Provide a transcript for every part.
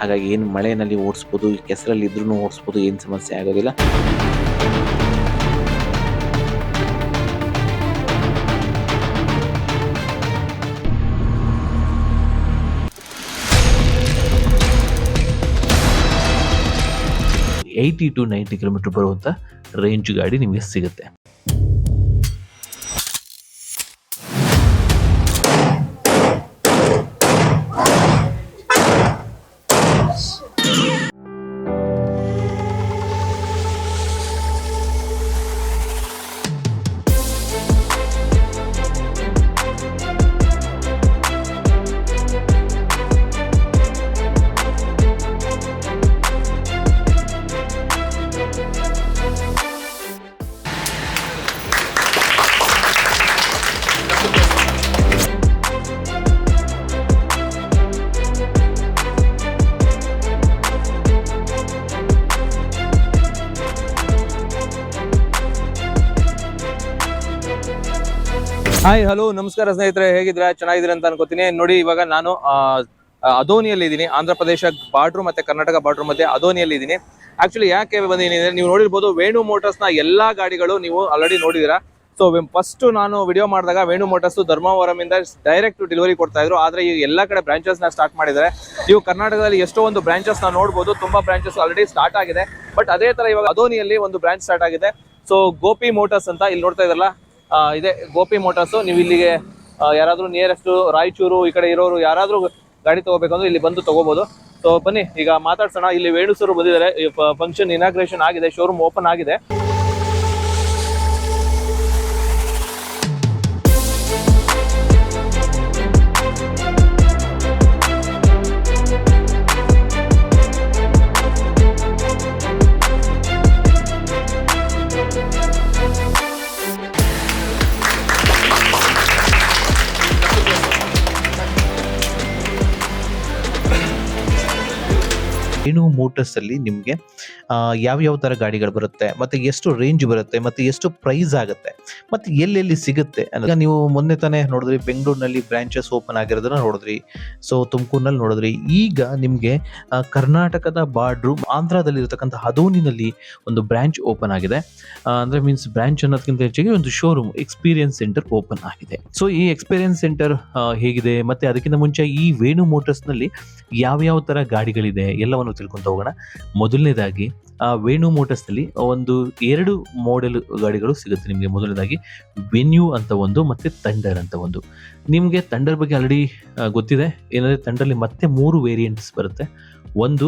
ಹಾಗಾಗಿ ಏನು ಮಳೆಯಲ್ಲಿ ಓಡಿಸ್ಬೋದು, ಕೆಸರಲ್ಲಿ ಇದ್ರೂ ಓಡಿಸ್ಬೋದು, ಏನು ಸಮಸ್ಯೆ ಆಗೋದಿಲ್ಲ. ಏಯ್ಟಿ ಟು ನೈಂಟಿ ಕಿಲೋಮೀಟರ್ ಬರುವಂಥ ರೇಂಜ್ ಗಾಡಿ ನಿಮಗೆ ಸಿಗುತ್ತೆ. ಹಾಯ್ ಹಲೋ ನಮಸ್ಕಾರ ಸ್ನೇಹಿತರೆ ಹೇಗಿದ್ರೆ ಚೆನ್ನಾಗಿದ್ದೀರಾ ಅಂತ ಅನ್ಕೋತೀನಿ. ನೋಡಿ, ಇವಾಗ ನಾನು ಅಧೋನಿಯಲ್ಲಿ ಇದ್ದೀನಿ. ಆಂಧ್ರ ಪ್ರದೇಶ ಬಾರ್ಡ್ರು ಮತ್ತೆ ಕರ್ನಾಟಕ ಬಾರ್ಡ್ರು ಮತ್ತೆ ಅದೋನಿಯಲ್ಲಿ ಇದ್ದೀನಿ. ಆಕ್ಚುಲಿ ಯಾಕೆ ಬಂದಿದ್ದೀನಿ ಅಂದ್ರೆ, ನೀವು ನೋಡಿರ್ಬೋದು ವೇಣು ಮೋಟರ್ಸ್ನ ಎಲ್ಲಾ ಗಾಡಿಗಳು ನೀವು ಆಲ್ರೆಡಿ ನೋಡಿದಿರಾ ಸೊ ಫಸ್ಟ್ ನಾನು ವಿಡಿಯೋ ಮಾಡಿದಾಗ ವೇಣು ಮೋಟರ್ಸ್ ಧರ್ಮವರಂ ಇಂದ ಡೈರೆಕ್ಟ್ ಡೆಲಿವರಿ ಕೊಡ್ತಾ ಇದ್ರು. ಆದ್ರೆ ಈಗ ಎಲ್ಲಾ ಕಡೆ ಬ್ರಾಂಚಸ್ನ ಸ್ಟಾರ್ಟ್ ಮಾಡಿದ್ದಾರೆ. ನೀವು ಕರ್ನಾಟಕದಲ್ಲಿ ಎಷ್ಟೋ ಒಂದು ಬ್ರಾಂಚಸ್ನ ನೋಡಬಹುದು ತುಂಬಾ ಬ್ರಾಂಚಸ್ ಆಲ್ರೆಡಿ ಸ್ಟಾರ್ಟ್ ಆಗಿದೆ. ಬಟ್ ಅದೇ ತರ ಇವಾಗ ಅದೋನಿಯಲ್ಲಿ ಒಂದು ಬ್ರಾಂಚ್ ಸ್ಟಾರ್ಟ್ ಆಗಿದೆ. ಸೊ ಗೋಪಿ ಮೋಟರ್ಸ್ ಅಂತ ಇಲ್ಲಿ ನೋಡ್ತಾ ಇದ್ರಲ್ಲ ಇದೆ. ಗೋಪಿ ಮೋಟರ್ಸ್. ನೀವು ಇಲ್ಲಿಗೆ ಯಾರಾದರೂ ನಿಯರೆಸ್ಟ್ ರಾಯಚೂರು ಈ ಕಡೆ ಇರೋರು ಯಾರಾದರೂ ಗಾಡಿ ತೊಗೋಬೇಕಂದ್ರೆ ಇಲ್ಲಿ ಬಂದು ತಗೋಬಹುದು ಸೊ ಬನ್ನಿ, ಈಗ ಮಾತಾಡ್ಸೋಣ. ಇಲ್ಲಿ ವೇಣುಸರು ಬಂದಿದ್ದಾರೆ. ಫಂಕ್ಷನ್ ಇನಾಗ್ರೇಷನ್ ಆಗಿದೆ ಶೋರೂಮ್ ಓಪನ್ ಆಗಿದೆ. ವೇಣು ಮೋಟರ್ಸ್ ಅಲ್ಲಿ ನಿಮಗೆ ಯಾವ ಯಾವ ತರ ಗಾಡಿಗಳು ಬರುತ್ತೆ, ಮತ್ತೆ ಎಷ್ಟು ರೇಂಜ್ ಬರುತ್ತೆ, ಮತ್ತೆ ಎಷ್ಟು ಪ್ರೈಸ್ ಆಗುತ್ತೆ, ಮತ್ತೆ ಎಲ್ಲೆಲ್ಲಿ ಸಿಗುತ್ತೆ ಅನ್ನೋದು. ನೀವು ಮೊನ್ನೆ ತಾನೇ ನೋಡಿದ್ರಿ, ಬೆಂಗಳೂರಿನಲ್ಲಿ ಬ್ರಾಂಚಸ್ ಓಪನ್ ಆಗಿರೋದನ್ನ ನೋಡಿದ್ರಿ. ಸೊ ತುಮಕೂರಿನಲ್ಲಿ ನೋಡಿದ್ರಿ. ಈಗ ನಿಮಗೆ ಕರ್ನಾಟಕದ ಬಾರ್ಡ್ರು ಆಂಧ್ರದಲ್ಲಿ ಇರತಕ್ಕಂಥ ಹದೋನಿನಲ್ಲಿ ಒಂದು ಬ್ರಾಂಚ್ ಓಪನ್ ಆಗಿದೆ. ಅಂದರೆ ಮೀನ್ಸ್ ಬ್ರಾಂಚ್ ಅನ್ನೋದಕ್ಕಿಂತ ಹೆಚ್ಚಾಗಿ ಒಂದು ಶೋರೂಮ್ ಎಕ್ಸ್ಪೀರಿಯನ್ಸ್ ಸೆಂಟರ್ ಓಪನ್ ಆಗಿದೆ. ಸೊ ಈ ಎಕ್ಸ್ಪೀರಿಯನ್ಸ್ ಸೆಂಟರ್ ಹೇಗಿದೆ, ಮತ್ತೆ ಅದಕ್ಕಿಂತ ಮುಂಚೆ ಈ ವೇಣು ಮೋಟರ್ಸ್ನಲ್ಲಿ ಯಾವ ಯಾವ ತರ ಗಾಡಿಗಳಿದೆ, ಎಲ್ಲವನ್ನು ತಿಳ್ಕೊಂತ ಹೋಗೋಣ. ಮೊದಲನೇದಾಗಿ ವೇಣು ಮೋಟರ್ಸ್ನಲ್ಲಿ ಒಂದು ಎರಡು ಮಾಡೆಲ್ ಗಾಡಿಗಳು ಸಿಗುತ್ತೆ ನಿಮಗೆ ಮೊದಲನೇದಾಗಿ. ವೆನ್ಯೂ ಅಂತ ಒಂದು ಮತ್ತೆ ತಂಡರ್ ಅಂತ ಒಂದು. ನಿಮಗೆ ತಂಡರ್ ಬಗ್ಗೆ ಆಲ್ರೆಡಿ ಗೊತ್ತಿದೆ. ಏನಂದ್ರೆ ಅಲ್ಲಿ ಮತ್ತೆ ಮೂರು ವೇರಿಯಂಟ್ಸ್ ಬರುತ್ತೆ. ಒಂದು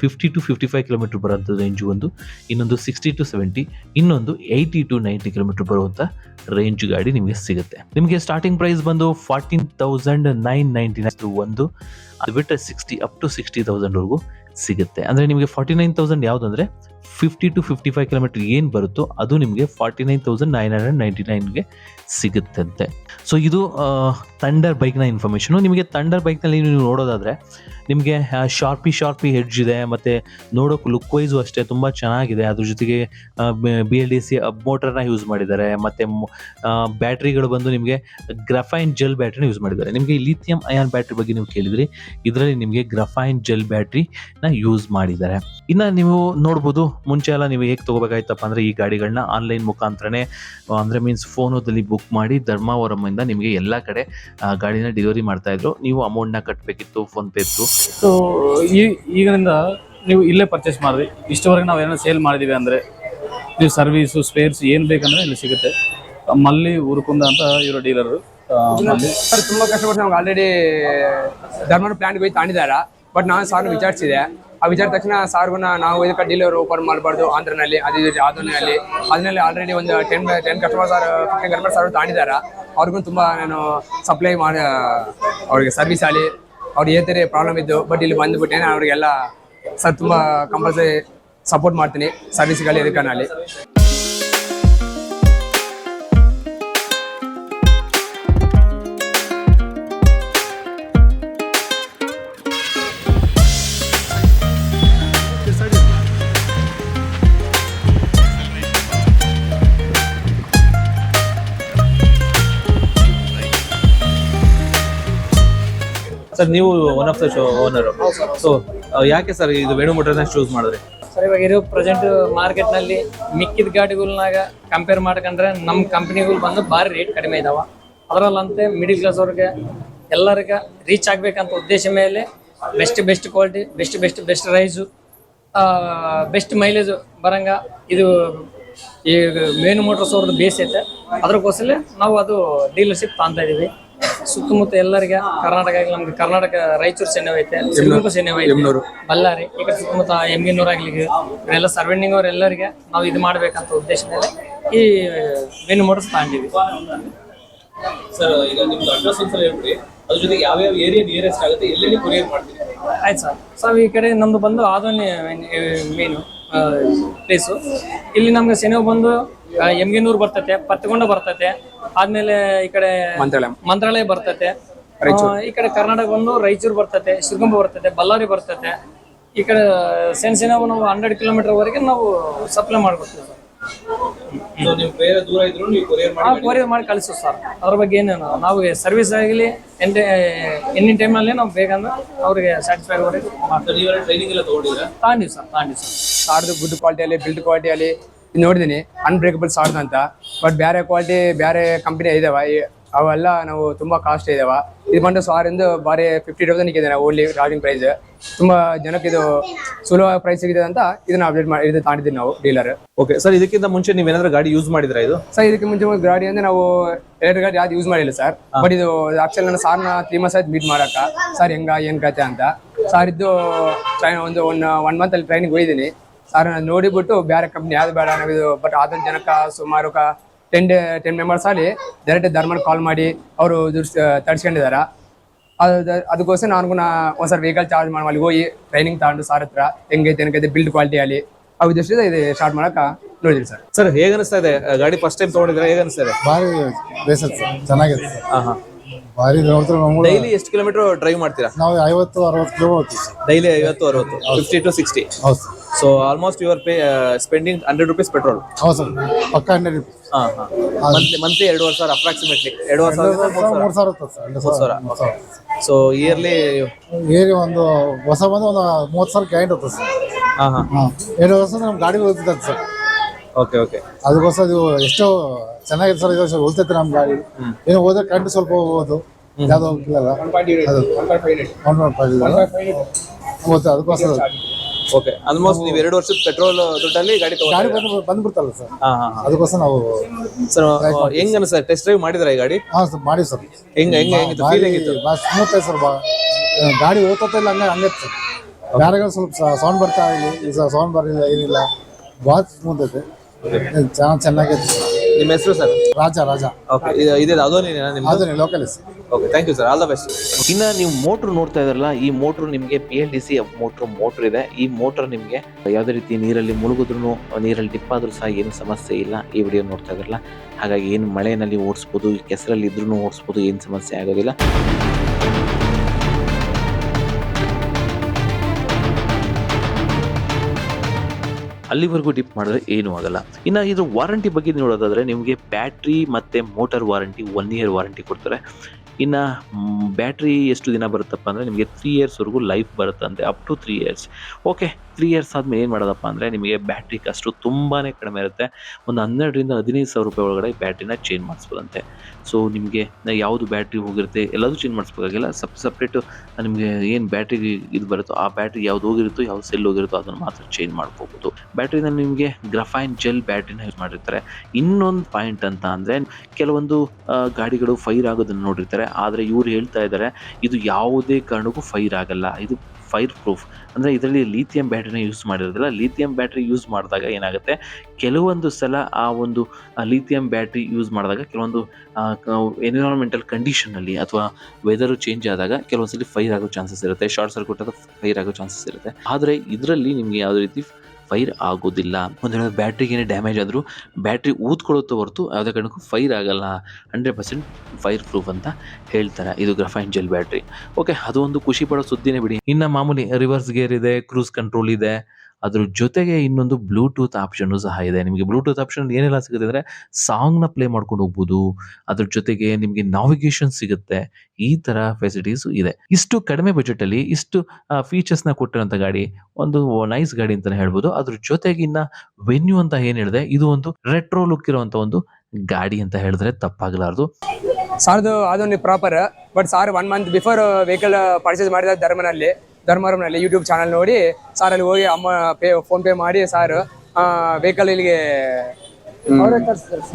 fifty to fifty five kilometre ಬರುವಂಥ ರೇಂಜ್ ಒಂದು, ಇನ್ನೊಂದು ಸಿಕ್ಸ್ಟಿ ಟು ಸೆವೆಂಟಿ ಇನ್ನೊಂದು ಏಯ್ಟಿ ಟು ನೈಂಟಿ ಕಿಲೋಮೀಟರ್ ಬರುವಂಥ ರೇಂಜ್ ಗಾಡಿ ನಿಮಗೆ ಸಿಗುತ್ತೆ. ನಿಮಗೆ ಸ್ಟಾರ್ಟಿಂಗ್ ಪ್ರೈಸ್ ಬಂದು fourteen thousand nine ninety nine ಒಂದು ಅದು ಬಿಟ್ಟರೆ ಸಿಕ್ಸ್ಟಿ ಅಪ್ ಟು ಸಿಕ್ಸ್ಟಿ ತೌಸಂಡ್ವರೆಗೂ ಸಿಗುತ್ತೆ. ಅಂದರೆ ನಿಮಗೆ ಫಾರ್ಟಿ ನೈನ್ ತೌಸಂಡ್ ಯಾವುದಂದ್ರೆ fifty to fifty five kilometre ಏನು ಬರುತ್ತೋ ಅದು ನಿಮಗೆ forty nine thousand nine hundred ninety ನೈನ್ಗೆ ಸಿಗುತ್ತಂತೆ. ಸೊ ಇದು ತಂಡರ್ ಬೈಕ್ನ ಇನ್ಫಾರ್ಮೇಷನು ನಿಮಗೆ ತಂಡರ್ ಬೈಕ್ನಲ್ಲಿ ನೀವು ನೋಡೋದಾದರೆ, ನಿಮಗೆ ಶಾರ್ಪಿ ಶಾರ್ಪಿ ಹೆಡ್ಜ್ ಇದೆ, ಮತ್ತು ನೋಡೋಕೆ ಲುಕ್ ವೈಸು ಅಷ್ಟೇ, ತುಂಬ ಚೆನ್ನಾಗಿದೆ. ಅದ್ರ ಜೊತೆಗೆ ಬಿ ಎಲ್ ಡಿ ಸಿ ಮೋಟರ್ನ ಯೂಸ್ ಮಾಡಿದ್ದಾರೆ. ಮತ್ತು ಬ್ಯಾಟ್ರಿಗಳು ಬಂದು ನಿಮಗೆ ಗ್ರಫೈನ್ ಜೆಲ್ ಬ್ಯಾಟ್ರಿನ ಯೂಸ್ ಮಾಡಿದ್ದಾರೆ. ನಿಮಗೆ ಲಿಥಿಯಂ ಅಯಾನ್ ಬ್ಯಾಟ್ರಿ ಬಗ್ಗೆ ನೀವು ಕೇಳಿದ್ರಿ, ಇದರಲ್ಲಿ ನಿಮಗೆ ಗ್ರಫೈನ್ ಜೆಲ್ ಬ್ಯಾಟ್ರಿನ ಯೂಸ್ ಮಾಡಿದ್ದಾರೆ. ಇನ್ನು ನೀವು ನೋಡ್ಬೋದು ಮುಂಚೆ ಎಲ್ಲ ನೀವು ಹೇಗೆ ತೊಗೋಬೇಕಾಯ್ತಪ್ಪ ಅಂದರೆ ಈ ಗಾಡಿಗಳನ್ನ ಆನ್ಲೈನ್ ಮುಖಾಂತರನೇ ಅಂದರೆ ಮೀನ್ಸ್ ಫೋನದಲ್ಲಿ ಬುಕ್ ಮಾಡಿ ಧರ್ಮಾವರಮಿಂದ ನಿಮಗೆ ಎಲ್ಲ ಕಡೆ ಆ, ಗಾಡಿನ ಡೆಲಿವರಿ ಮಾಡ್ತಾ ಇದ್ರು. ನೀವು ಅಮೌಂಟ್ನ ಕಟ್ಟಬೇಕಿತ್ತು ಫೋನ್ ಪೇ ಇತ್ತು. ಸೊ ಈ ಈಗಿನಿಂದ ನೀವು ಇಲ್ಲೇ ಪರ್ಚೇಸ್ ಮಾಡಿರಿ ಇಷ್ಟವರೆಗೆ ನಾವು ಏನೋ ಸೇಲ್ ಮಾಡಿದ್ದೀವಿ ಅಂದರೆ ನೀವು ಸರ್ವೀಸು ಸ್ಪೇರ್ಸ್ ಏನು ಬೇಕಂದ್ರೆ ಇಲ್ಲಿ ಸಿಗುತ್ತೆ. ಮಲ್ಲಿ ಊರುಕುಂದ ಅಂತ ಇರೋ ಡೀಲರು ಮಲ್ಲಿ. ಸರ್ ತುಂಬಾ ಕಷ್ಟಪಟ್ಟು ನಮ್ಗೆ ಆಲ್ರೆಡಿ ಧರ್ಮನ ಪ್ಲಾಂಟ್ ಬೈ ತಾಂಡಿದಾರ ಬಟ್ ನಾನು ಸಾರ್ ವಿಚಾರಿಸಿದೆ. ಆ ವಿಚಾರ ತಕ್ಷಣ ಸಾರ್ಗುನ ನಾವು ಇದಕ್ಕೆ ಡೀಲರ್ ಓಪನ್ ಮಾಡಬಾರ್ದು ಆಂಧ್ರನಲ್ಲಿ, ಅದು ಆದೋನಲ್ಲಿ ಅದ್ರಲ್ಲಿ ಆಲ್ರೆಡಿ ಒಂದು ten ten customer sir fifteen customer sir ತಾಂಡಿದ್ದಾರೆ ಅವ್ರಿಗೂ ತುಂಬಾ ನಾನು ಸಪ್ಲೈ ಮಾಡಿ, ಅವ್ರಿಗೆ ಸರ್ವಿಸ್ ಆಗಲಿ ಅವ್ರಿಗೆ ಥರ ಪ್ರಾಬ್ಲಮ್ ಇದ್ದು ಬಟ್ ಇಲ್ಲಿ ಬಂದ್ಬಿಟ್ಟೆ, ನಾನು ಅವ್ರಿಗೆಲ್ಲ ಸರ್ ತುಂಬ ಕಂಪಲ್ಸರಿ ಸಪೋರ್ಟ್ ಮಾಡ್ತೀನಿ ಸರ್ವಿಸ್ಗಳಲ್ಲಿ ಇದಕ್ಕನಲ್ಲಿ ಸರ್, ನೀವು one of the show owner so ಯಾಕೆ ಸರ್ ಇದು ವೇಣು ಮೋಟರ್ನ ಚೂಸ್ ಮಾಡಿದ್ರಿ? ಸರ್, ಇವಾಗ ಇರೋ ಪ್ರೆಸೆಂಟ್ ಮಾರ್ಕೆಟ್ನಲ್ಲಿ ಮಿಕ್ಕಿದ ಗಾಡಿಗಳನ್ನಾಗ ಕಂಪೇರ್ ಮಾಡ್ಕೊಂಡ್ರೆ ನಮ್ಮ ಕಂಪನಿಗಳು ಬಂದು ಭಾರಿ ರೇಟ್ ಕಡಿಮೆ ಇದಾವ. ಅದರಲ್ಲಂತೆ ಮಿಡಿಲ್ ಕ್ಲಾಸ್ ಅವ್ರಿಗೆ ಎಲ್ಲರಿಗೆ ರೀಚ್ ಆಗ್ಬೇಕಂತ ಉದ್ದೇಶ ಮೇಲೆ best best quality best best best price best mileage ಬರಂಗ ಇದು ಈ ಮೇನು ಮೋಟರ್ಸ್ ಅವ್ರದ್ದು ಬೇಸ್ ಐತೆ. ಅದ್ರಕ್ಕೋಸ್ಕರ ನಾವು ಅದು ಡೀಲರ್ಶಿಪ್ ತಾಂತಾ ಇದೀವಿ. ಸುತ್ತಮುತ್ತ ಎಲ್ಲರಿಗೆ ಕರ್ನಾಟಕ ನಮ್ಗೆ ಕರ್ನಾಟಕ ರಾಯಚೂರು ಸೆನೆವ್ ಐತೆ ಶಿವಮೊಗ್ಗ ಸೆನೆವ್ ಐತೆ ಬಳ್ಳಾರಿ ಈ ಕಡೆ ಸುತ್ತಮುತ್ತ ಎಮ್ಗಿನೂರ್ ಆಗ್ಲಿ ಇವರೆಲ್ಲ ಸರ್ವೆಂಡಿಂಗ್ ಅವ್ರ ಎಲ್ಲರಿಗೆ ನಾವು ಇದು ಮಾಡ್ಬೇಕಂತ ಉದ್ದೇಶದಲ್ಲಿ ಮೇಲೆ ಈ ಮೆನು ಮೋಟರ್ಸ್ ತಗೊಂಡಿವಿ ಸರ್ ಈಗ ನಿಮ್ದು ಅಡ್ರೆಸ್ ಒಂದ್ಸಲ ಹೇಳ್ಬಿಡಿ. ಅದ್ರ ಜೊತೆಗೆ ಯಾವ್ಯಾವ ಏರಿಯಾ ನಿಯರೆಸ್ಟ್ ಆಗುತ್ತೆ ಎಲ್ಲೆಲ್ಲಿ ಕೊರಿಯರ್ ಮಾಡ್ತೀವಿ ಆಯ್ತು ಸರ್. ಸರ್ ಈ ಕಡೆ ನಮ್ದು ಬಂದು ಆದೋನಿ ಮೇನು. ಪ್ಲೇಸು ಇಲ್ಲಿ ನಮ್ಗೆ ಸೆನೆವ್ ಬಂದು ಎಮ್ಗಿನೂರು ಬರ್ತತೆ ಪತ್ತಗೊಂಡ ಬರ್ತತೆ. ಆದ್ಮೇಲೆ ಈ ಕಡೆ ಮಂತ್ರಾಲಯ. ಬರ್ತತೆ. ಈ ಕಡೆ ಕರ್ನಾಟಕ ಬಂದು ರಾಯಚೂರು ಬರ್ತತೆ ಶಿವಗುಂಬ ಬರ್ತತೆ ಬಳ್ಳಾರಿ ಬರ್ತತೆ. ಈ ಕಡೆ ಸೆನ್ ಸೆನವು ನಾವು ಹಂಡ್ರೆಡ್ ಕಿಲೋಮೀಟರ್ ವರೆಗೆ ನಾವು ಸಪ್ಲೈ ಮಾಡ್ಕೊಡ್ತೀವಿ ಕೊರಿಯರ್ ಮಾಡಿ ಕಳಿಸು ಸರ್. ಅದ್ರ ಬಗ್ಗೆ ಏನೇನು ನಾವು ಸರ್ವಿಸ್ ಆಗಲಿ ಎಂಟೆ ಟೈಮ್ ಟೈಮಲ್ಲಿ ನಾವು ಬೇಗ ಅಂದ್ರೆ ಅವ್ರಿಗೆ ಸ್ಯಾಟಿಸ್ಫೈ ತಗೊಂಡಿದ್ದೀರಾ? ತಗೊಂಡಿವಿ ಸರ್ ತಾಂಡಿ ಸರ್. ಸಾರ್ದು ಗುಡ್ ಕ್ವಾಲಿಟಿಯಲ್ಲಿ ಬಿಲ್ಡ್ ಕ್ವಾಲಿಟಿಯಲ್ಲಿ ನೋಡಿದ್ದೀನಿ ಅನ್ಬ್ರೇಕಬಲ್ ಸಾರ್ದು ಅಂತ. ಬಟ್ ಬೇರೆ ಕ್ವಾಲಿಟಿ ಬೇರೆ ಕಂಪನಿ ಇದಾವ ಅವೆಲ್ಲ ನಾವು ತುಂಬಾ ಕಾಸ್ಟ್ ಇದಾವ. ಇದು ಬಂದು ಸಾವಿರದಿಂದ ಬಾರಿ ಫಿಫ್ಟಿ ತೌಸಂಡ್ ಇದೆ ನಾವು ಓನ್ಲಿ ರಾಜಿಂಗ್ ಪ್ರೈಸ್ ತುಂಬಾ ಜನಕ್ಕೆ ಇದು ಸುಲಭ ಪ್ರೈಸ್ ಸಿಗಿದೆ ಅಂತ ಇದನ್ನ ಅಪ್ಡೇಟ್ ಮಾಡಿ ಇದು ತಾಂಡಿದ್ದೀವಿ ನಾವು ಡೀಲರ್ ಓಕೆ ಸರ್ ಇದಕ್ಕಿಂತ ಮುಂಚೆ ನೀವು ಏನಾದ್ರೂ ಗಾಡಿ ಯೂಸ್ ಮಾಡಿದ್ರಾ ಇದು? ಸರ್ ಇದಕ್ಕೆ ಮುಂಚೆ ಗಾಡಿ ಅಂದ್ರೆ ನಾವು ಎಲೆಕ್ಟ್ರಿಕ್ ಗಾಡಿ ಯಾವ್ದು ಯೂಸ್ ಮಾಡಿಲ್ಲ ಸರ್ ಬಟ್ ಇದು ಆಕ್ಚುಲಿ ನನ್ನ ಸಾರ್ನ ತ್ರೀ ಮಂತ್ಸ್ ಆಯ್ತು ಮೀಟ್ ಮಾಡಕ್ಕ ಸರ್ ಹೆಂಗ ಏನ್ ಕತೆ ಅಂತ. ಸರ್ ಇದ್ದು ಟ್ರೈನ್ ಒಂದು ಒನ್ ಒನ್ ಮಂತ್ ಅಲ್ಲಿ ಟ್ರೈನಿಗೆ ಹೋಗಿದ್ದೀನಿ. ಸರ್ ನಾನು ನೋಡಿಬಿಟ್ಟು ಬೇರೆ ಕಂಪ್ನಿ ಯಾವ್ದು ಬೇಡ ನಾವು ಇದು ಬಟ್ ಅದೊಂದು ಜನಕ್ಕೆ ಸುಮಾರು ಟೆನ್ ಡೇ ಟೆನ್ ಮೆಂಬರ್ಸ್ ಅಲ್ಲಿ ಡೈರೆಕ್ಟ್ ಧರ್ಮನ್ ಕಾಲ್ ಮಾಡಿ ಅವರು ತಡ್ಸ್ಕೊಂಡಿದಾರ ಅದು ಅದಕ್ಕೋಸ್ಕರ ನಾನು ಹೊಸ ವೆಹಿಕಲ್ ಚಾರ್ಜ್ ಮಾಡಿ ಅಲ್ಲಿ ಹೋಗಿ ಟ್ರೈನಿಂಗ್ ತಗೊಂಡು ಸಾರ್ ಹತ್ರ ಹೆಂಗೈತೆ ಏನಕ್ಕೈತೆ ಬಿಲ್ಡ್ ಕ್ವಾಲಿಟಿ ಅಲ್ಲಿ ಅವು ದೃಷ್ಟಿಯಿಂದ ಇದು ಸ್ಟಾರ್ಟ್ ಮಾಡಕ್ಕ ನೋಡಿದ್ರಿ ಸರ್ ಸರ್ ಹೇಗೆ ಅನಿಸ್ತಾ ಇದೆ? ಗಾಡಿ ಫಸ್ಟ್ ಟೈಮ್ ತೊಗೊಂಡಿದ್ರೆ ಹೇಗೆ ಅನಿಸ್ತಾ ಇದೆ? ಭಾರಿ ಬೇಸತ್ ಸರ್ ಚೆನ್ನಾಗಿದೆ ಸರ್ ಹಾ ಹಾ ಭಾರಿ ನೋಡಿದ್ರೆ ನಮ್ಗಳು ಡೈಲಿ ಎಷ್ಟು ಕಿಲೋಮೀಟರ್ ಡ್ರೈವ್ ಮಾಡ್ತೀರಾ? ನಾವು ಐವತ್ತು ಅರವತ್ತು ಕಿಲೋಮೀಟರ್ ಸರ್ ಡೈಲಿ ಐವತ್ತು ಅರವತ್ತು ಫಿಫ್ಟಿ ಟು ಸಿಕ್ಸ್ಟಿ ಹೌದು sir so almost your pay spending hundred rupees petrol ಹೌದು ಸರ್. ಪಕ್ಕ ಹಂಡ್ರೆಡ್ ಹಾಂ ಹಾಂ. ಮಂತ್ಲಿ ಮಂತ್ಲಿ ಎರಡುವರೆ ಸಾವಿರ ಅಪ್ರಾಕ್ಸಿಮೇಟ್ಲಿ ಎರಡುವರೆ ಸಾವಿರ ಮೂರು ಸಾವಿರ. ಇರ್ತದೆ ಸರ್. ಎರಡು ಸಾವಿರ ಮೂರು ಸಾವಿರ. ಸೊ ಇಯರ್ಲಿ ಇಯರ್ಲಿ ಒಂದು ಹೊಸ ಬಂದು ಒಂದು ಮೂವತ್ತು ಸಾವಿರ ಗ್ಯಾರಂಟಿ ಇರ್ತದೆ ಸರ್. ಹಾಂ ಹಾಂ. ಹಾಂ. ಎರಡು ವರ್ಷ ನಮ್ಮ ಗಾಡಿ ಉಳಿತದೆ ಸರ್. ಓಕೆ ಓಕೆ ಅದಕ್ಕೋಸ್ಕರ ಇದು ಎಷ್ಟೋ ಚೆನ್ನಾಗಿದೆ ಸರ್ ಇದು ಉಳಿತೈತೆ ನಮ್ಮ ಗಾಡಿ. ಏನು ಹೋದ್ರೆ ಕರೆಂಟ್ ಸ್ವಲ್ಪ ಹೋಗ್ಬೋದು ಯಾವುದೋ ಹೋಗುತ್ತೆ ಅದಕ್ಕೋಸ್ಕರ. ಓಕೆ ಆಲ್ಮೋಸ್ಟ್ ನೀವು ಎರಡು ವರ್ಷದ ಪೆಟ್ರೋಲ್ ದುಡ್ಡಲ್ಲಿ ಗಾಡಿ ತಗೊಂಡು ಗಾಡಿ ಬಂದು ಬಂದ್ಬಿಡ್ತಲ್ಲ ಸರ್. ಹಾ ಅದಕ್ಕೋಸ್ಕರ ನಾವು ಸರ್ ಹೆಂಗ್ ಸರ್? ಟೆಸ್ಟ್ ಡ್ರೈವ್ ಮಾಡಿದ್ರ ಈ ಗಾಡಿ? ಹಾಂ ಸರ್ ಮಾಡಿ ಸರ್. ಹೆಂಗ್ ಹೆಂಗ್ ಹೆಂಗಿತ್ತು? ಫೀಲ್ ಹೆಂಗಿತ್ತು? ಸ್ಮೂತ್ ಸರ್ ಬಾ. ಗಾಡಿ ಓದ್ತಾ ಇಲ್ಲ ಹಂಗೆ ಹಂಗೆ ಸರ್. ಗಾಡಿಗಳು ಸ್ವಲ್ಪ ಸೌಂಡ್ ಬರ್ತಾ ಇಲ್ಲಿ ಈ ಸೌಂಡ್ ಬರಲಿಲ್ಲ ಏನಿಲ್ಲ. ಭಾಳ ಸ್ಮೂತ್ ಐತೆ ಚೆನ್ನಾಗಿ ಚೆನ್ನಾಗೈತೆ ನಿಮ್ಮ ಹೆಸರು ಸರ್? ರಾಜ ರಾಜ. ಓಕೆ ಇದೆ ಅದೋ ನಿಮ್ದು? ಅದನ್ನೇ local sir okay thank you sir all the best ಇನ್ನ ನೀವು ಮೋಟ್ರ್ ನೋಡ್ತಾ ಇದ್ರಲ್ಲ ಈ ಮೋಟ್ರ್ ನಿಮಗೆ P L D C motor motor ಇದೆ. ಈ ಮೋಟ್ರ್ ನಿಮಗೆ ಯಾವುದೇ ರೀತಿ ನೀರಲ್ಲಿ ಮುಳುಗಿದ್ರು ನೀರಲ್ಲಿ ಡಿಪ್ ಆದ್ರೂ ಸಹ ಏನು ಸಮಸ್ಯೆ ಇಲ್ಲ ಈ ವಿಡಿಯೋ ನೋಡ್ತಾ ಇದ್ರಲ್ಲ. ಹಾಗಾಗಿ ಏನು ಮಳೆಯಲ್ಲಿ ಓಡಿಸ್ಬೋದು ಕೆಸರಲ್ಲಿ ಇದ್ರೂ ಓಡಿಸ್ಬೋದು ಏನು ಸಮಸ್ಯೆ ಆಗೋದಿಲ್ಲ. ಅಲ್ಲಿವರೆಗೂ ಡಿಪ್ ಮಾಡಿದ್ರೆ ಏನೂ ಆಗಲ್ಲ. ಇನ್ನು ಇದ್ರ ವಾರಂಟಿ ಬಗ್ಗೆ ನೋಡೋದಾದ್ರೆ ನಿಮಗೆ ಬ್ಯಾಟ್ರಿ ಮತ್ತೆ motor warranty one year warranty ಕೊಡ್ತಾರೆ. ಇನ್ನು ಬ್ಯಾಟ್ರಿ ಎಷ್ಟು ದಿನ ಬರುತ್ತಪ್ಪ ಅಂದರೆ ನಿಮಗೆ ತ್ರೀ ಇಯರ್ಸ್ವರೆಗೂ life ಬರುತ್ತಂತೆ up to three years okay three years ಆದಮೇಲೆ ಏನು ಮಾಡೋದಪ್ಪ ಅಂದರೆ ನಿಮಗೆ ಬ್ಯಾಟ್ರಿ ಕಾಸ್ಟು ತುಂಬಾ ಕಡಿಮೆ ಇರುತ್ತೆ. ಒಂದು ಹನ್ನೆರಡರಿಂದ ಹದಿನೈದು ಸಾವಿರ ರೂಪಾಯಿ ಒಳಗಡೆ ಬ್ಯಾಟ್ರಿನ ಚೇಂಜ್ ಮಾಡಿಸ್ಬೋದಂತೆ. ಸೊ ನಿಮಗೆ ಯಾವುದು ಬ್ಯಾಟ್ರಿ ಹೋಗಿರುತ್ತೆ ಎಲ್ಲದೂ ಚೇಂಜ್ ಮಾಡಿಸ್ಬೇಕಾಗಿಲ್ಲ ಸಪ್ ಸಪ್ರೇಟು ನಿಮಗೆ ಏನು ಬ್ಯಾಟ್ರಿ ಇದು ಬರುತ್ತೋ ಆ ಬ್ಯಾಟ್ರಿ ಯಾವ್ದು ಹೋಗಿರುತ್ತೋ ಯಾವ ಸೆಲ್ ಹೋಗಿರುತ್ತೋ ಅದನ್ನು ಮಾತ್ರ ಚೇಂಜ್ ಮಾಡ್ಕೋಬೋದು. ಬ್ಯಾಟ್ರಿನಲ್ಲಿ ನಿಮಗೆ ಗ್ರಫೈನ್ ಜೆಲ್ ಬ್ಯಾಟ್ರಿನ ಯೂಸ್ ಮಾಡಿರ್ತಾರೆ. ಇನ್ನೊಂದು ಪಾಯಿಂಟ್ ಅಂತ ಅಂದರೆ ಕೆಲವೊಂದು ಗಾಡಿಗಳು ಫೈರ್ ಆಗೋದನ್ನು ನೋಡಿರ್ತಾರೆ. ಆದರೆ ಇವ್ರು ಹೇಳ್ತಾ ಇದ್ದಾರೆ ಇದು ಯಾವುದೇ ಕಾರಣಕ್ಕೂ ಫೈರ್ ಆಗಲ್ಲ. ಇದು ಫೈರ್ ಪ್ರೂಫ್. ಅಂದರೆ ಇದರಲ್ಲಿ ಲೀಥಿಯಂ ಬ್ಯಾಟ್ರಿನ ಯೂಸ್ ಮಾಡಿರೋದಿಲ್ಲ. ಲೀಥಿಯಂ ಬ್ಯಾಟ್ರಿ ಯೂಸ್ ಮಾಡಿದಾಗ ಏನಾಗುತ್ತೆ? ಕೆಲವೊಂದು ಸಲ ಆ ಒಂದು ಲೀಥಿಯಂ ಬ್ಯಾಟ್ರಿ ಯೂಸ್ ಮಾಡಿದಾಗ ಕೆಲವೊಂದು ಎನ್ವಿರಾನ್ಮೆಂಟಲ್ ಕಂಡೀಷನಲ್ಲಿ ಅಥವಾ ವೆದರು ಚೇಂಜ್ ಆದಾಗ ಕೆಲವೊಂದ್ಸಲಿ ಫೈರ್ ಆಗೋ ಚಾನ್ಸಸ್ ಇರುತ್ತೆ. ಶಾರ್ಟ್ ಸರ್ಕ್ಯೂಟ್ ಅಥವಾ ಫೈರ್ ಆಗೋ ಚಾನ್ಸಸ್ ಇರುತ್ತೆ. ಆದರೆ ಇದರಲ್ಲಿ ನಿಮಗೆ ಯಾವುದೇ ರೀತಿ ಫೈರ್ ಆಗೋದಿಲ್ಲ. ಒಂದು ವೇಳೆ ಡ್ಯಾಮೇಜ್ ಆದರೂ ಬ್ಯಾಟ್ರಿ ಊದ್ಕೊಳ್ಳುತ್ತೆ ಹೊರತು ಯಾವುದೇ ಕಾರಣಕ್ಕೂ ಫೈರ್ ಆಗಲ್ಲ. ಹಂಡ್ರೆಡ್ ಪರ್ಸೆಂಟ್ ಫೈರ್ ಪ್ರೂಫ್ ಅಂತ ಹೇಳ್ತಾರೆ ಇದು ಗ್ರಫೈನ್ ಜೆಲ್ ಬ್ಯಾಟ್ರಿ. ಓಕೆ ಅದು ಒಂದು ಖುಷಿ ಪಡೋ ಸುದ್ದಿನೇ ಬಿಡಿ. ಇನ್ನು ಮಾಮೂಲಿ ರಿವರ್ಸ್ ಗೇರ್ ಇದೆ ಕ್ರೂಸ್ ಕಂಟ್ರೋಲ್ ಇದೆ. ಅದ್ರ ಜೊತೆಗೆ ಇನ್ನೊಂದು ಬ್ಲೂಟೂತ್ ಆಪ್ಷನ್ ಸಹ ಇದೆ. ನಿಮಗೆ ಬ್ಲೂಟೂತ್ ಆಪ್ಷನ್ ಏನೆಲ್ಲ ಸಿಗುತ್ತೆ ಅಂದ್ರೆ ಸಾಂಗ್ನ ಪ್ಲೇ ಮಾಡ್ಕೊಂಡು ಹೋಗ್ಬೋದು. ಅದ್ರ ಜೊತೆಗೆ ನಿಮಗೆ ನಾವಿಗೇಷನ್ ಸಿಗುತ್ತೆ. ಈ ತರ ಫೆಸಿಲಿಟೀಸ್ ಇದೆ. ಇಷ್ಟು ಕಡಿಮೆ ಬಜೆಟ್ ಅಲ್ಲಿ ಇಷ್ಟು ಫೀಚರ್ಸ್ನ ಕೊಟ್ಟಿರುವಂತ ಗಾಡಿ, ಒಂದು ನೈಸ್ ಗಾಡಿ ಅಂತಾನೆ ಹೇಳ್ಬೋದು. ಅದ್ರ ಜೊತೆಗೆ ಇನ್ನ ವೆನ್ಯೂ ಅಂತ ಏನು ಹೇಳಿದೆ, ಇದು ಒಂದು ರೆಟ್ರೋ ಲುಕ್ ಇರುವಂತ ಒಂದು ಗಾಡಿ ಅಂತ ಹೇಳಿದ್ರೆ ತಪ್ಪಾಗಲಾರದು. ಸಾರ್ದು ಅದೊಂದು proper but sir one month before vehicle purchase ಮಾಡಿದ ಧರ್ಮನಲ್ಲಿ ಧರ್ಮವರಂನಲ್ಲಿ ಯೂಟ್ಯೂಬ್ ಚಾನಲ್ ನೋಡಿ ಸಾರ್ ಅಲ್ಲಿ ಹೋಗಿ ಅಮ್ಮ ಪೇ ಫೋನ್ ಪೇ ಮಾಡಿ ಸಾರ್ ವೆಹಿಕಲ್ ಇಲ್ಲಿಗೆ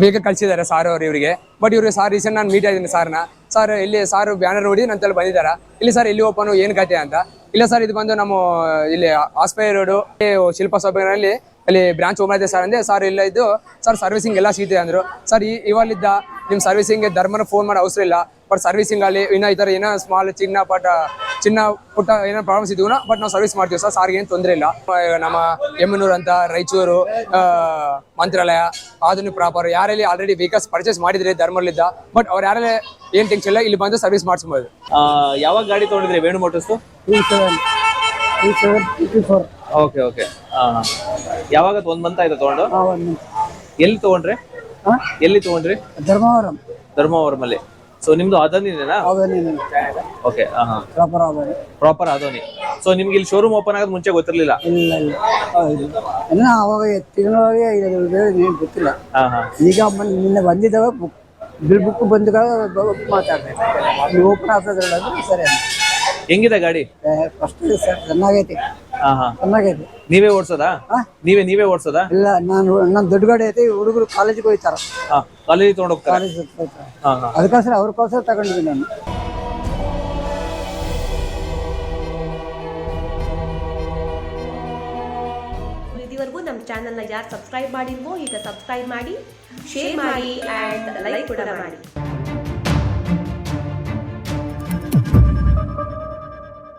ವೆಹಿಕಲ್ ಕಳ್ಸಿದ್ದಾರೆ ಸಾರ್ ಅವ್ರು ಇವರಿಗೆ. ಬಟ್ ಇವ್ರಿಗೆ ಸಾರ್ ರೀಸೆಂಟ್ ನಾನು ಮೀಟ್ ಆಗಿದ್ದೀನಿ ಸಾರ್ನ ಸರ್ ಇಲ್ಲಿ ಸಾರ್ ಬ್ಯಾನರ್ ನೋಡಿ ನನ್ನ ತಲೆ ಬಂದಿದ್ದಾರ. ಇಲ್ಲಿ ಸರ್ ಇಲ್ಲಿ ಓಪನ್ ಏನ್ ಕತೆ ಅಂತ. ಇಲ್ಲ ಸರ್ ಇದು ಬಂದು ನಮ್ಮ ಇಲ್ಲಿ ಆಸ್ಪೈ ರೋಡು ಶಿಲ್ಪ ಸಭೆನಲ್ಲಿ ಅಲ್ಲಿ ಬ್ರಾಂಚ್ ಓಪನ್ ಆಯ್ತು ಸರ್ ಅಂದ್ರೆ ಸರ್ ಇಲ್ಲ ಇದ್ದು ಸರ್ ಸರ್ವಿಸಿಂಗ್ ಎಲ್ಲ ಸಿಗುತ್ತೆ ಅಂದ್ರು. ಸರ್ ಈ ನಿಮ್ಮ ನಿಮ್ ಸರ್ವಿಸಿಂಗ್ ಧರ್ಮನ ಫೋನ್ ಮಾಡೋ ಅವಸರ ಇಲ್ಲ. ಬಟ್ ಸರ್ವಿಸಿಂಗ್ ಅಲ್ಲಿ ಇನ್ನೂ ಈ ತರ ಏನೋ ಸ್ಮಾಲ್ ಚಿನ್ನ ಪಟ ಚಿನ್ನ ಪುಟ್ಟ ಏನೋ ಪ್ರಾಬ್ಲಮ್ಸ್ ಇದ್ವು ಬಟ್ ನಾವು ಸರ್ವಿಸ್ ಮಾಡ್ತೀವಿ ಸರ್ ಸಾರಿಗೆ ಏನು ತೊಂದರೆ ಇಲ್ಲ. ನಮ್ಮ ಎಮ್ಮನೂರು ಅಂತ ರಾಯಚೂರು ಆ, ಮಂತ್ರಾಲಯ ಆಧುನಿಕ ಪ್ರಾಪರ್ ಯಾರಲ್ಲಿ ಆಲ್ರೆಡಿ ವೆಹಿಕಲ್ಸ್ ಪರ್ಚೇಸ್ ಮಾಡಿದ್ರೆ ಧರ್ಮಲ್ಲಿದ್ದ ಬಟ್ ಅವ್ರು ಯಾರೇ ಏನ್ ಟೆನ್ಷನ್ ಇಲ್ಲ ಇಲ್ಲಿ ಬಂದು ಸರ್ವಿಸ್ ಮಾಡಿಸ್ಬೋದು. ಆ, ಯಾವಾಗ ಗಾಡಿ ತೊಗೊಂಡಿದ್ರಿ ವೇಣು ಮೋಟರ್ಸ್ ಓಕೆ ಓಕೆ ಯಾವಾಗ ಒಂದ್ ಮಂತ್ ಆಯ್ತಾ ತಗೊಂಡು? ಎಲ್ಲಿ ತಗೊಂಡ್ರಿ? ಎಲ್ಲಿ ತಗೊಂಡ್ರಿ? ಧರ್ಮವರಂ. ಧರ್ಮವರಮಲ್ಲಿ. ಸೊ ನಿಮ್ದು ಅದೋನಿನೇನಾ ಓಕೆ ಪ್ರಾಪರ್ ಆಗೋದು ಪ್ರಾಪರ್ ಅದೋನಿ ಸೊ ನಿಮ್ಗೆ ಇಲ್ಲಿ ಶೋರೂಮ್ ಓಪನ್ ಆಗೋದ್ ಮುಂಚೆ ಗೊತ್ತಿರ್ಲಿಲ್ಲ? ಇಲ್ಲ ಇಲ್ಲ. ಹೌದು. ಇನ್ನ ಅವಾಗ ಏನು ಗೊತ್ತಿಲ್ಲ. ಹಾ ಹಾ. ಈಗ ಮೊನ್ನೆ ನಿನ್ನೆ ಬಂದಿದ್ದಾವೆ ಬುಕ್ ಬಿಲ್ ಬುಕ್ ಬಂದಾಗ ನೀವು ಓಪನ್ ಆಗ್ತದ್ರಲ್ಲ ಅಂದ್ರೆ ಸರಿ ಹೆಂಗಿದೆ ಗಾಡಿ? ಫಸ್ಟ್ ಸರ್ ಚೆನ್ನಾಗೈತಿ. ಹಾ ಹಾ ಚೆನ್ನಾಗೈತಿ ನೀವೇ ಓಡ್ಸೋದಾ? ನೀವೇ ನೀವೇ ಓಡ್ಸೋದಾ? ಇಲ್ಲ ನಾನು ನನ್ನ ದೊಡ್ಡ ಗಾಡಿ ಐತಿ ಹುಡುಗರು ಕಾಲೇಜಿಗೆ ಹೋಯ್ತಾರ. ಹಾ ಕಾಲೇಜ್ ತಗೊಂಡ್ ಹೋಗ್ತಾರೆ. ಅದಕ್ಕೋಸ್ಕರ ಅವ್ರಿಗೋಸ್ಕರ ತಗೊಂಡಿದ್ದೀನಿ ನಾನು. ಇದುವರೆಗೂ ನಮ್ಮ ಚಾನೆಲ್ನ ಯಾರು ಸಬ್ಸ್ಕ್ರೈಬ್ ಮಾಡಿಲ್ವೋ ಈಗ ಸಬ್ಸ್ಕ್ರೈಬ್ ಮಾಡಿ ಶೇರ್ ಮಾಡಿ ಆ್ಯಂಡ್ ಲೈಕ್ ಕೂಡ ಮಾಡಿ.